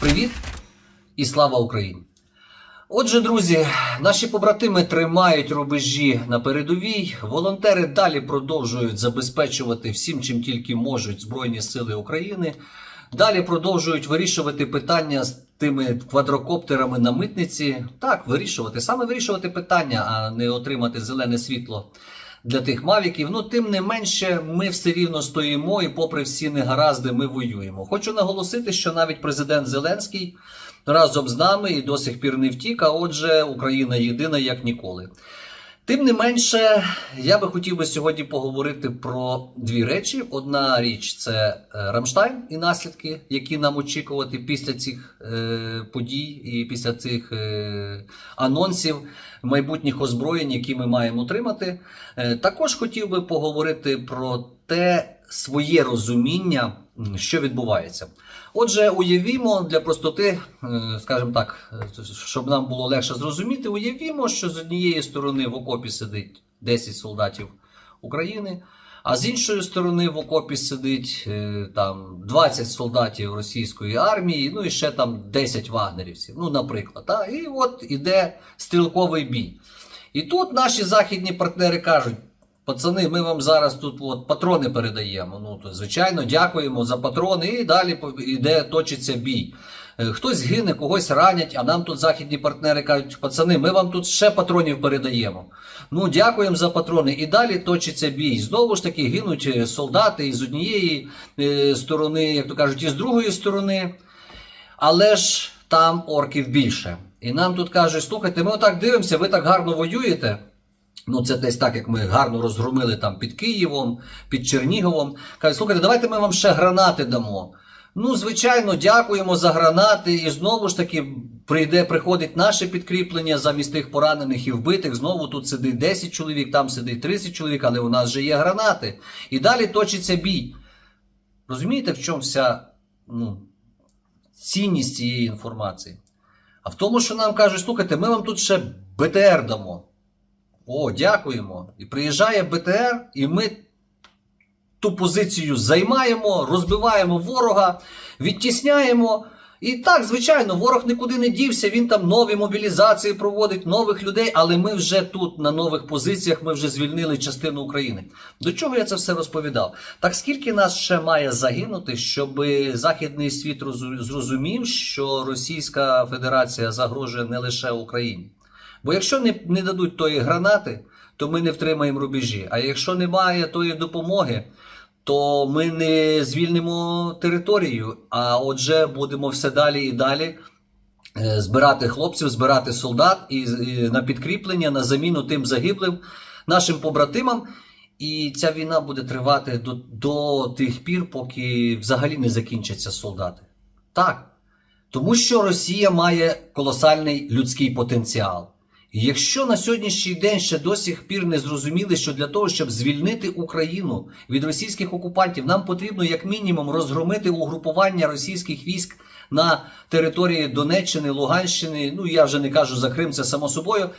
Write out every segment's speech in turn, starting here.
Привіт і слава Україні! Отже, друзі, наші побратими тримають рубежі на передовій. Волонтери далі продовжують забезпечувати всім, чим тільки можуть Збройні Сили України. Далі продовжують вирішувати питання з тими квадрокоптерами на митниці. Так, вирішувати, саме вирішувати питання, а не отримати зелене світло для тих мавіків. Ну, тим не менше, ми все рівно стоїмо і, попри всі негаразди, ми воюємо. Хочу наголосити, що навіть президент Зеленський разом з нами і до сих пір не втік, а отже, Україна єдина як ніколи. Тим не менше, я би хотів би сьогодні поговорити про дві речі. Одна річ це е, Рамштайн і наслідки, які нам очікувати після цих е, подій і після цих е, анонсів майбутніх озброєнь, які ми маємо отримати. Також хотів би поговорити про те своє розуміння, що відбувається. Отже, уявімо для простоти, е, скажімо так, е, щоб нам було легше зрозуміти, уявімо, що з однієї сторони в окопі сидить 10 солдатів України, а з іншої сторони в окопі сидить е, там 20 солдатів російської армії, ну і ще там 10 вагнерівців, ну, наприклад. Та? І от іде стрілковий бій. І тут наші західні партнери кажуть. Пацани, ми вам зараз тут от патрони передаємо. Ну то звичайно, дякуємо за патрони, і далі іде точиться бій. Е, Хтось гине, когось ранять, а нам тут західні партнери кажуть, пацани, ми вам тут ще патронів передаємо. Ну, дякуємо за патрони. І далі точиться бій. Знову ж таки, гинуть е, солдати і з однієї е, сторони, як то кажуть, і з другої сторони. Але ж там орків більше. І нам тут кажуть, слухайте, ми отак дивимося, ви так гарно воюєте. Ну, це десь так, як ми гарно розгромили там під Києвом, під Черніговом. Кажуть, слухайте, давайте ми вам ще гранати дамо. Ну, звичайно, дякуємо за гранати. І знову ж таки прийде, приходить наше підкріплення замість тих поранених і вбитих. Знову тут сидить 10 чоловік, там сидить 30 чоловік, але у нас же є гранати. І далі точиться бій. Розумієте, в чому вся ну, цінність цієї інформації? А в тому, що нам кажуть, слухайте, ми вам тут ще БТР дамо. О, дякуємо. І приїжджає БТР, і ми ту позицію займаємо, розбиваємо ворога, відтісняємо. І так, звичайно, ворог нікуди не дівся, він там нові мобілізації проводить, нових людей, але ми вже тут, на нових позиціях, ми вже звільнили частину України. До чого я це все розповідав? Так скільки нас ще має загинути, щоб західний світ зрозумів, що Російська Федерація загрожує не лише Україні? Бо якщо не, не дадуть тої гранати, то ми не втримаємо рубежі. А якщо немає тої допомоги, то ми не звільнимо територію. А отже, будемо все далі і далі е, збирати хлопців, збирати солдат і, на підкріплення, на заміну тим загиблим нашим побратимам. І ця війна буде тривати до, до тих пір, поки взагалі не закінчаться солдати. Так. Тому що Росія має колосальний людський потенціал. І якщо на сьогоднішній день ще до сих пір не зрозуміли, що для того, щоб звільнити Україну від російських окупантів, нам потрібно як мінімум розгромити угрупування російських військ на території Донеччини, Луганщини. Ну я вже не кажу за Крим, це само собою.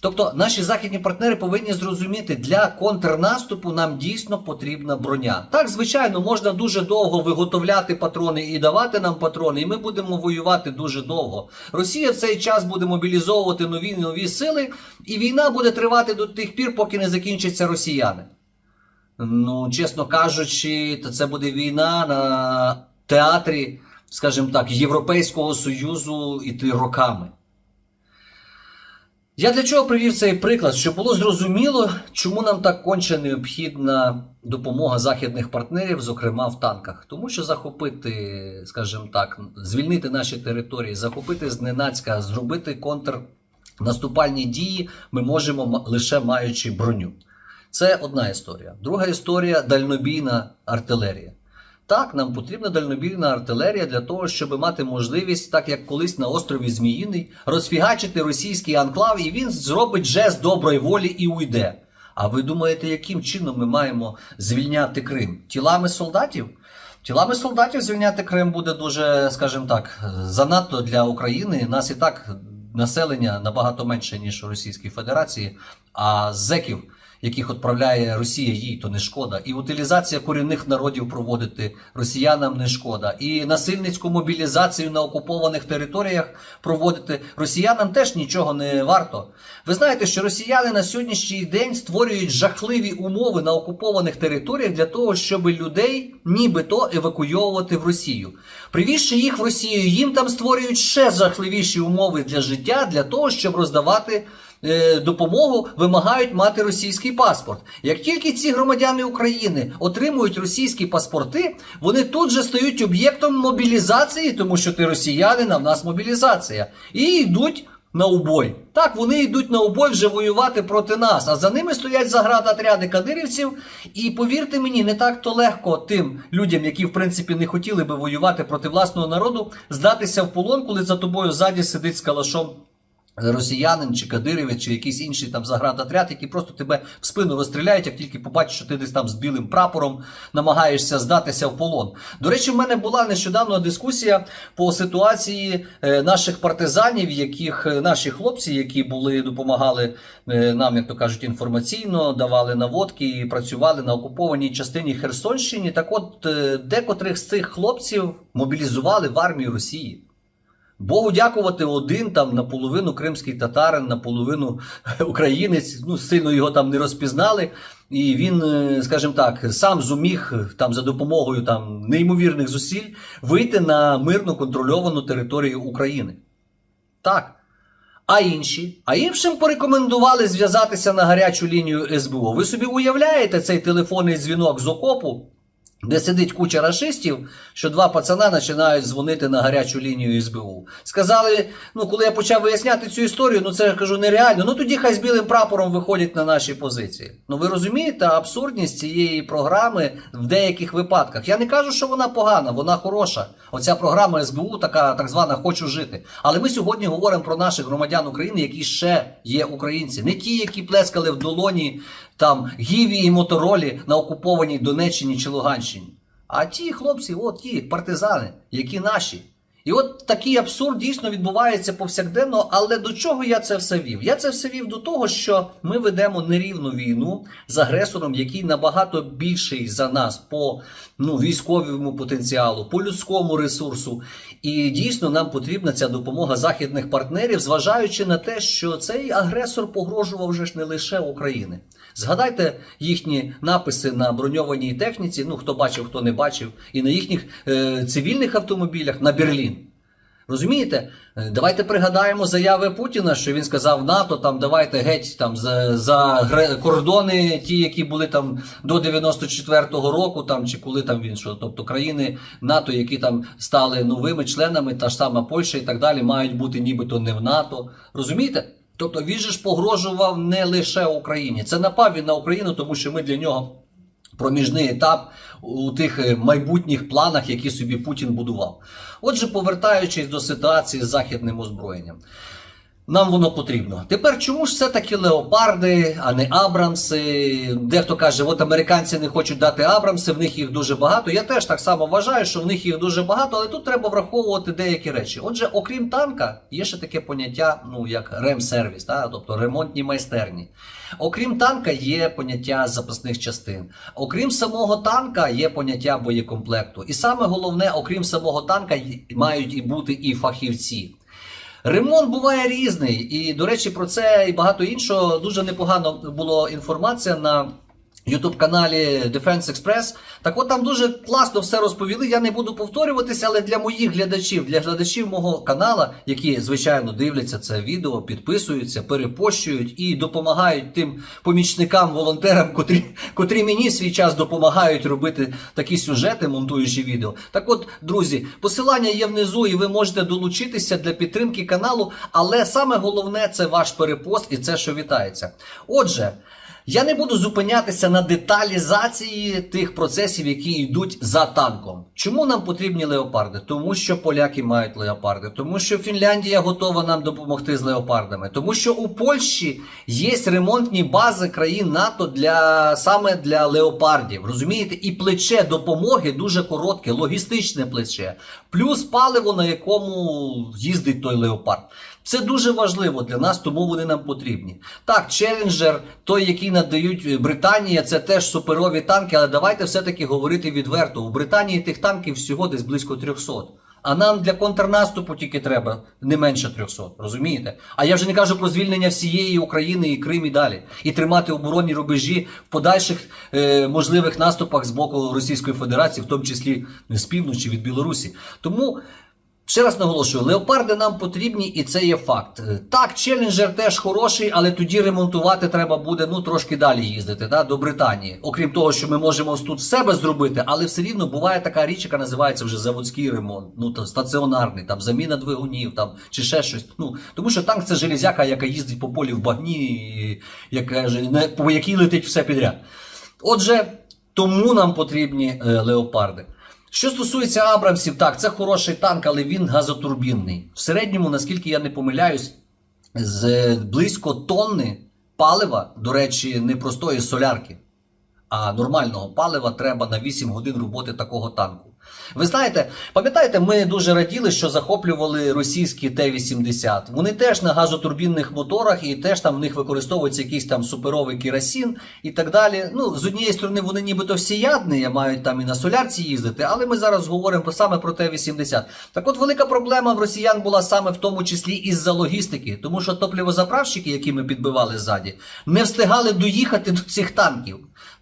Тобто наші західні партнери повинні зрозуміти, для контрнаступу нам дійсно потрібна броня. Так, звичайно, можна дуже довго виготовляти патрони і давати нам патрони, і ми будемо воювати дуже довго. Росія в цей час буде мобілізовувати нові нові сили, і війна буде тривати до тих пір, поки не закінчаться росіяни. Ну, чесно кажучи, то це буде війна на театрі, скажімо так, Європейського Союзу іти роками. Я для чого привів цей приклад? Щоб було зрозуміло, чому нам так конче необхідна допомога західних партнерів, зокрема в танках. Тому що захопити, скажімо так, звільнити наші території, захопити зненацька, зробити контрнаступальні дії ми можемо лише маючи броню. Це одна історія. Друга історія дальнобійна артилерія. Так, нам потрібна дальнобійна артилерія для того, щоб мати можливість, так як колись на острові Зміїний, розфігачити російський анклав, і він зробить жест доброї волі і уйде. А ви думаєте, яким чином ми маємо звільняти Крим? Тілами солдатів? Тілами солдатів звільняти Крим буде дуже, скажімо так, занадто для України. Нас і так населення набагато менше, ніж у Російській Федерації, а зеків яких відправляє Росія, їй то не шкода. І утилізація корінних народів проводити росіянам не шкода. І насильницьку мобілізацію на окупованих територіях проводити росіянам теж нічого не варто. Ви знаєте, що росіяни на сьогоднішній день створюють жахливі умови на окупованих територіях для того, щоб людей нібито евакуйовувати в Росію. Привізши їх в Росію, їм там створюють ще жахливіші умови для життя для того, щоб роздавати допомогу, вимагають мати російський паспорт. Як тільки ці громадяни України отримують російські паспорти, вони тут же стають об'єктом мобілізації, тому що ти росіянин, а в нас мобілізація, і йдуть. На убой. Так, вони йдуть на убой вже воювати проти нас, а за ними стоять заградотряди кадирівців. І повірте мені, не так то легко тим людям, які в принципі не хотіли би воювати проти власного народу, здатися в полон, коли за тобою ззаді сидить з калашом росіянин чи кадирівець, чи якийсь інший там заградотряд, які просто тебе в спину розстріляють, як тільки побачиш, що ти десь там з білим прапором намагаєшся здатися в полон. До речі, в мене була нещодавно дискусія по ситуації е, наших партизанів, яких е, наші хлопці, які були допомагали е, нам, як то кажуть, інформаційно, давали наводки і працювали на окупованій частині Херсонщині. Так от декотрих з цих хлопців мобілізували в армію Росії. Богу дякувати, один там наполовину кримський татарин, наполовину українець. Ну сильно його там не розпізнали. І він, е, скажімо так, сам зуміг е, там за допомогою там неймовірних зусиль вийти на мирно контрольовану територію України. Так. А інші? А іншим порекомендували зв'язатися на гарячу лінію СБУ. Ви собі уявляєте цей телефонний дзвінок з окопу, де сидить куча рашистів, що два пацана починають дзвонити на гарячу лінію СБУ. Сказали, ну коли я почав виясняти цю історію, ну це я кажу нереально. Ну тоді хай з білим прапором виходять на наші позиції. Ну ви розумієте абсурдність цієї програми в деяких випадках. Я не кажу, що вона погана, вона хороша. Оця програма СБУ, така так звана Хочу жити. Але ми сьогодні говоримо про наших громадян України, які ще є українці, не ті, які плескали в долоні там гіві і моторолі на окупованій Донеччині чи Луганщині. А ті хлопці, от ті партизани, які наші. І от такий абсурд дійсно відбувається повсякденно. Але до чого я це все вів? Я це все вів до того, що ми ведемо нерівну війну з агресором, який набагато більший за нас по ну, військовому потенціалу, по людському ресурсу. І дійсно нам потрібна ця допомога західних партнерів, зважаючи на те, що цей агресор погрожував вже ж не лише України. Згадайте їхні написи на броньованій техніці. Ну хто бачив, хто не бачив, і на їхніх е, цивільних автомобілях на Берлін. Розумієте? Е, Давайте пригадаємо заяви Путіна, що він сказав НАТО, там давайте геть там за, за кордони, ті, які були там до 94-го року, там чи коли там він що, тобто країни НАТО, які там стали новими членами, та ж сама Польща і так далі, мають бути нібито не в НАТО. Розумієте? Тобто він же ж погрожував не лише Україні. Це напав він на Україну, тому що ми для нього проміжний етап у тих е, майбутніх планах, які собі Путін будував. Отже, повертаючись до ситуації з західним озброєнням. Нам воно потрібно. Тепер чому ж все-таки леопарди, а не Абрамси? Дехто каже, от американці не хочуть дати Абрамси, в них їх дуже багато. Я теж так само вважаю, що в них їх дуже багато, але тут треба враховувати деякі речі. Отже, окрім танка, є ще таке поняття, ну як ремсервіс, та? тобто ремонтні майстерні. Окрім танка, є поняття запасних частин. Окрім самого танка, є поняття боєкомплекту. І саме головне, окрім самого танка, мають і бути і фахівці. Ремонт буває різний, і до речі, про це і багато іншого. Дуже непогано була інформація на youtube каналі Defense Express. Так от там дуже класно все розповіли. Я не буду повторюватися, але для моїх глядачів, для глядачів мого канала, які звичайно дивляться це відео, підписуються, перепощують і допомагають тим помічникам, волонтерам, котрі, котрі мені свій час допомагають робити такі сюжети, монтуючи відео. Так от, друзі, посилання є внизу, і ви можете долучитися для підтримки каналу. Але саме головне це ваш перепост і це, що вітається. Отже. Я не буду зупинятися на деталізації тих процесів, які йдуть за танком. Чому нам потрібні леопарди? Тому що поляки мають леопарди, тому що Фінляндія готова нам допомогти з леопардами, тому що у Польщі є ремонтні бази країн НАТО для саме для леопардів. Розумієте, і плече допомоги дуже коротке, логістичне плече, плюс паливо, на якому їздить той леопард. Це дуже важливо для нас, тому вони нам потрібні. Так, челенджер, той, який надають е, Британія, це теж суперові танки, але давайте все-таки говорити відверто. У Британії тих танків всього десь близько 300. А нам для контрнаступу тільки треба не менше 300, розумієте? А я вже не кажу про звільнення всієї України і Крим і далі. І тримати оборонні рубежі в подальших е, можливих наступах з боку Російської Федерації, в тому числі з півночі від Білорусі. Тому Ще раз наголошую, леопарди нам потрібні, і це є факт. Е, Так, челенджер теж хороший, але тоді ремонтувати треба буде ну трошки далі їздити да, до Британії. Окрім того, що ми можемо тут себе зробити, але все рівно буває така річ, яка називається вже заводський ремонт, ну там стаціонарний, там заміна двигунів, там чи ще щось. Ну тому що танк це железяка, яка їздить по полі в багні, яка по якій летить все підряд. Отже, тому нам потрібні е, леопарди. Що стосується Абрамсів, так, це хороший танк, але він газотурбінний. В середньому, наскільки я не помиляюсь, з близько тонни палива, до речі, не простої солярки, а нормального палива треба на 8 годин роботи такого танку. Ви знаєте, пам'ятаєте, ми дуже раділи, що захоплювали російські Т-80. Вони теж на газотурбінних моторах, і теж там в них використовується якийсь там суперовий керосин і так далі. Ну, з однієї сторони, вони нібито всіядні, мають там і на солярці їздити, але ми зараз говоримо саме про Т-80. Так от велика проблема в росіян була саме в тому числі із-за логістики, тому що топливозаправщики, які ми підбивали ззаді, не встигали доїхати до цих танків.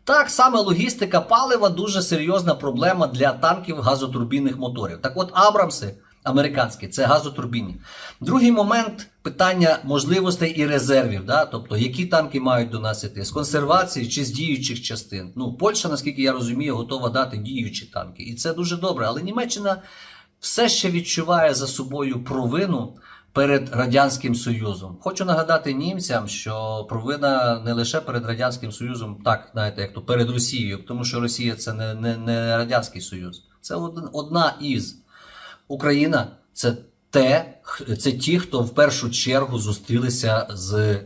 Так, саме логістика палива дуже серйозна проблема для танків газотурбінних моторів. Так от Абрамси американські це газотурбінні. Другий момент питання можливостей і резервів. Да? Тобто, які танки мають до з консервації чи з діючих частин. Ну, Польща, наскільки я розумію, готова дати діючі танки. І це дуже добре. Але Німеччина все ще відчуває за собою провину перед Радянським Союзом. Хочу нагадати німцям, що провина не лише перед Радянським Союзом, так, знаєте, як то перед Росією, тому що Росія це не, не, не Радянський Союз. Це од- одна із. Україна це те, це ті, хто в першу чергу зустрілися з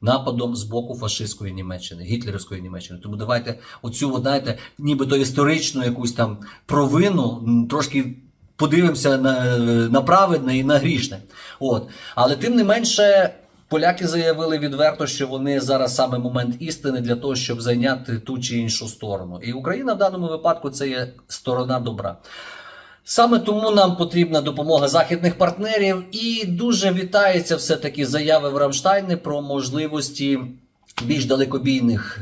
нападом з боку фашистської Німеччини, гітлерівської Німеччини. Тому давайте оцю, знаєте, нібито історичну якусь там провину трошки подивимося на, на праведне і на грішне. От. Але тим не менше. Поляки заявили відверто, що вони зараз саме момент істини для того, щоб зайняти ту чи іншу сторону. І Україна в даному випадку це є сторона добра. Саме тому нам потрібна допомога західних партнерів, і дуже вітається все-таки заяви в Рамштайні про можливості більш далекобійних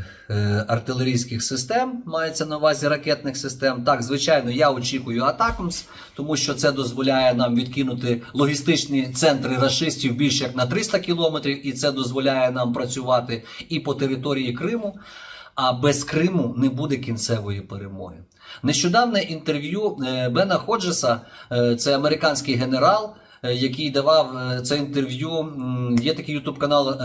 артилерійських систем, мається на увазі ракетних систем. Так, звичайно, я очікую Атакамс, тому що це дозволяє нам відкинути логістичні центри рашистів більш як на 300 кілометрів, і це дозволяє нам працювати і по території Криму. А без Криму не буде кінцевої перемоги. Нещодавне інтерв'ю е, Бена Ходжеса, е, це американський генерал, е, який давав е, це інтерв'ю. Є такий ютуб канал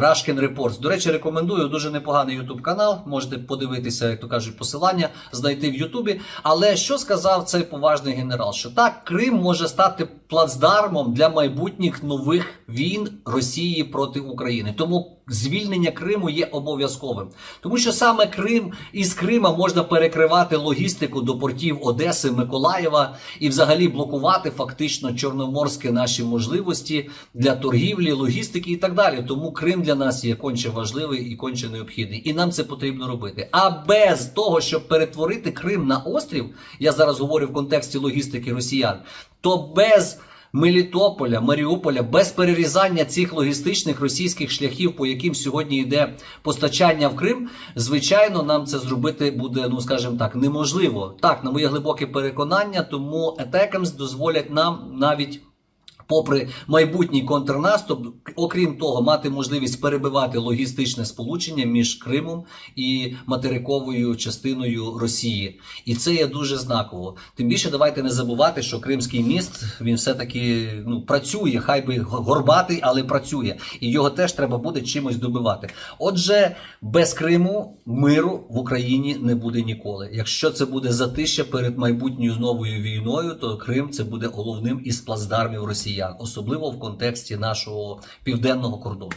Рашкін Репортс. До речі, рекомендую дуже непоганий ютуб канал. Можете подивитися, як то кажуть, посилання знайти в Ютубі. Але що сказав цей поважний генерал? Що так, Крим може стати плацдармом для майбутніх нових війн Росії проти України. Тому звільнення Криму є обов'язковим, тому що саме Крим із Крима можна перекривати логістику до портів Одеси, Миколаєва і взагалі блокувати фактично чорноморські наші можливості для торгівлі, логістики і так далі. Тому Крим для нас є конче важливий і конче необхідний, і нам це потрібно робити. А без того, щоб перетворити Крим на острів, я зараз говорю в контексті логістики росіян, то без Мелітополя, Маріуполя без перерізання цих логістичних російських шляхів, по яким сьогодні йде постачання в Крим, звичайно, нам це зробити буде, ну скажімо так, неможливо. Так, на моє глибоке переконання, тому етекамс дозволять нам навіть. Попри майбутній контрнаступ, окрім того, мати можливість перебивати логістичне сполучення між Кримом і материковою частиною Росії, і це є дуже знаково. Тим більше давайте не забувати, що Кримський міст він все таки ну працює, хай би горбатий, але працює, і його теж треба буде чимось добивати. Отже, без Криму миру в Україні не буде ніколи. Якщо це буде затища перед майбутньою новою війною, то Крим це буде головним із плацдармів росіян, особливо в контексті нашого південного кордону.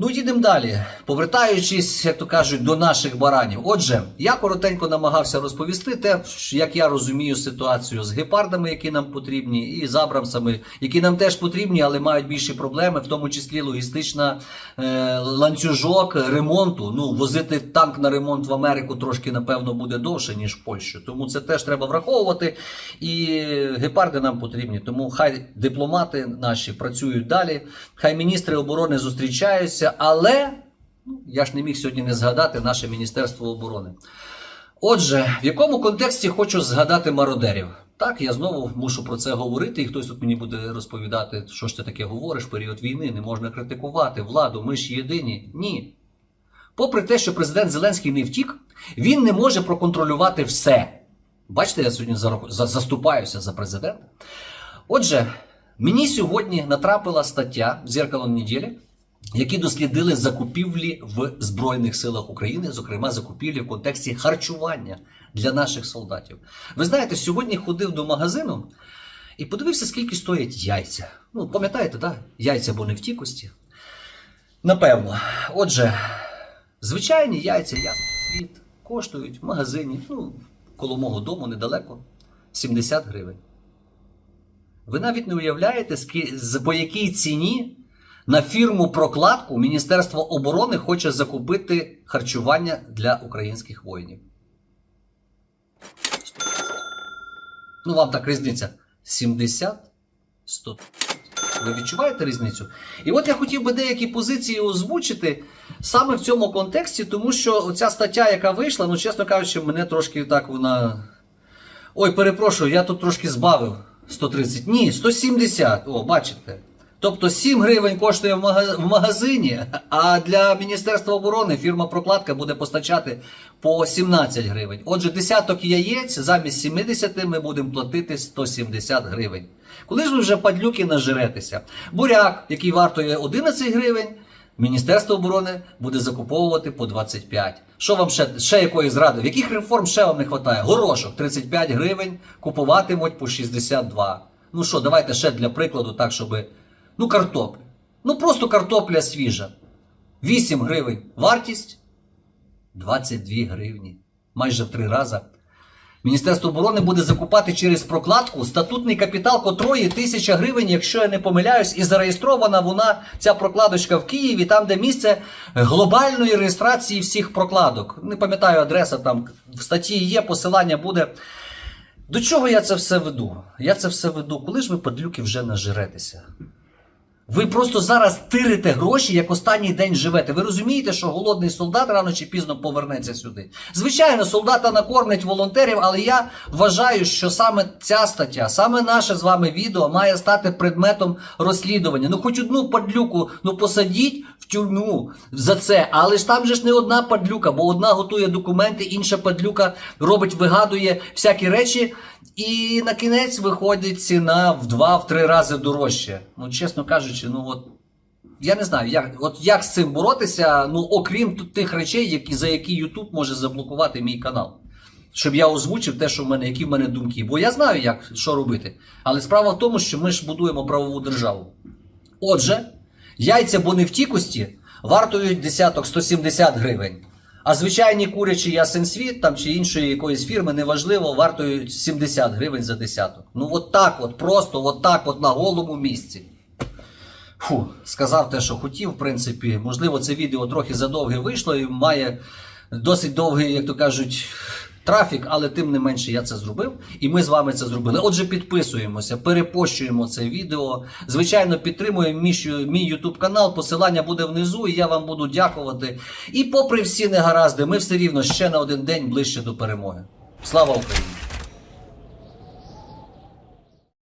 Ну, їдемо далі. Повертаючись, як то кажуть, до наших баранів. Отже, я коротенько намагався розповісти те, як я розумію ситуацію з гепардами, які нам потрібні, і з абрамсами, які нам теж потрібні, але мають більші проблеми, в тому числі логістична е, ланцюжок ремонту. Ну, возити танк на ремонт в Америку трошки, напевно, буде довше, ніж в Польщу. Тому це теж треба враховувати. І гепарди нам потрібні. Тому хай дипломати наші працюють далі, хай міністри оборони зустрічаються, але ну, я ж не міг сьогодні не згадати наше Міністерство оборони. Отже, в якому контексті хочу згадати мародерів? Так, я знову мушу про це говорити, і хтось тут мені буде розповідати, що ж ти таке говориш, період війни, не можна критикувати владу, ми ж єдині. Ні. Попри те, що президент Зеленський не втік, він не може проконтролювати все. Бачите, я сьогодні за- за- заступаюся за президента. Отже, мені сьогодні натрапила стаття «Зеркало неділі, які дослідили закупівлі в Збройних силах України, зокрема закупівлі в контексті харчування для наших солдатів. Ви знаєте, сьогодні ходив до магазину і подивився, скільки стоять яйця. Ну, пам'ятаєте, так? Яйця бо не в тікості. Напевно. Отже, звичайні яйця, світ, коштують в магазині, ну, коло мого дому недалеко, 70 гривень. Ви навіть не уявляєте, по якій ціні на фірму прокладку Міністерство оборони хоче закупити харчування для українських воїнів. Ну, вам так різниця. 70, 100. Ви відчуваєте різницю? І от я хотів би деякі позиції озвучити саме в цьому контексті, тому що ця стаття, яка вийшла, ну, чесно кажучи, мене трошки так вона. Ой, перепрошую, я тут трошки збавив 130. Ні, 170. О, бачите. Тобто 7 гривень коштує в магазині, а для Міністерства оборони фірма Прокладка буде постачати по 17 гривень. Отже, десяток яєць замість 70 ми будемо платити 170 гривень. Коли ж ви вже падлюки нажиретеся? Буряк, який вартує 11 гривень, Міністерство оборони буде закуповувати по 25. Що вам ще, ще якої зради? В яких реформ ще вам не вистачає? Горошок 35 гривень, купуватимуть по 62. Ну що, давайте ще для прикладу, так, щоб. Ну, картопля. Ну просто картопля свіжа. 8 гривень вартість, 22 гривні. Майже в три рази. Міністерство оборони буде закупати через прокладку статутний капітал котрої тисяча гривень, якщо я не помиляюсь, і зареєстрована вона, ця прокладочка в Києві, там, де місце глобальної реєстрації всіх прокладок. Не пам'ятаю адреса, там в статті є, посилання буде. До чого я це все веду? Я це все веду, коли ж ви падлюки вже нажиретеся? Ви просто зараз тирите гроші, як останній день живете. Ви розумієте, що голодний солдат рано чи пізно повернеться сюди. Звичайно, солдата накормлять волонтерів, але я вважаю, що саме ця стаття, саме наше з вами відео має стати предметом розслідування. Ну, хоч одну падлюку, ну посадіть в тюрму за це. Але ж там же ж не одна падлюка, бо одна готує документи, інша падлюка робить, вигадує всякі речі. І на кінець виходить ціна в два-три рази дорожче. Ну, чесно кажучи, ну от я не знаю, як, от як з цим боротися, ну окрім тих речей, які, за які YouTube може заблокувати мій канал. Щоб я озвучив те, що в мене, які в мене думки. Бо я знаю, як що робити. Але справа в тому, що ми ж будуємо правову державу. Отже, яйця бо не в тікості вартують десяток 170 гривень. А звичайні курячі ясен світ там чи іншої якоїсь фірми, неважливо, вартою 70 гривень за десяток. Ну от так от, просто от так от на голому місці. Фу, сказав те, що хотів, в принципі. Можливо, це відео трохи задовге вийшло і має досить довгий, як то кажуть, трафік, але тим не менше я це зробив. І ми з вами це зробили. Отже, підписуємося, перепощуємо це відео. Звичайно, підтримуємо мій, YouTube канал. Посилання буде внизу, і я вам буду дякувати. І попри всі негаразди, ми все рівно ще на один день ближче до перемоги. Слава Україні!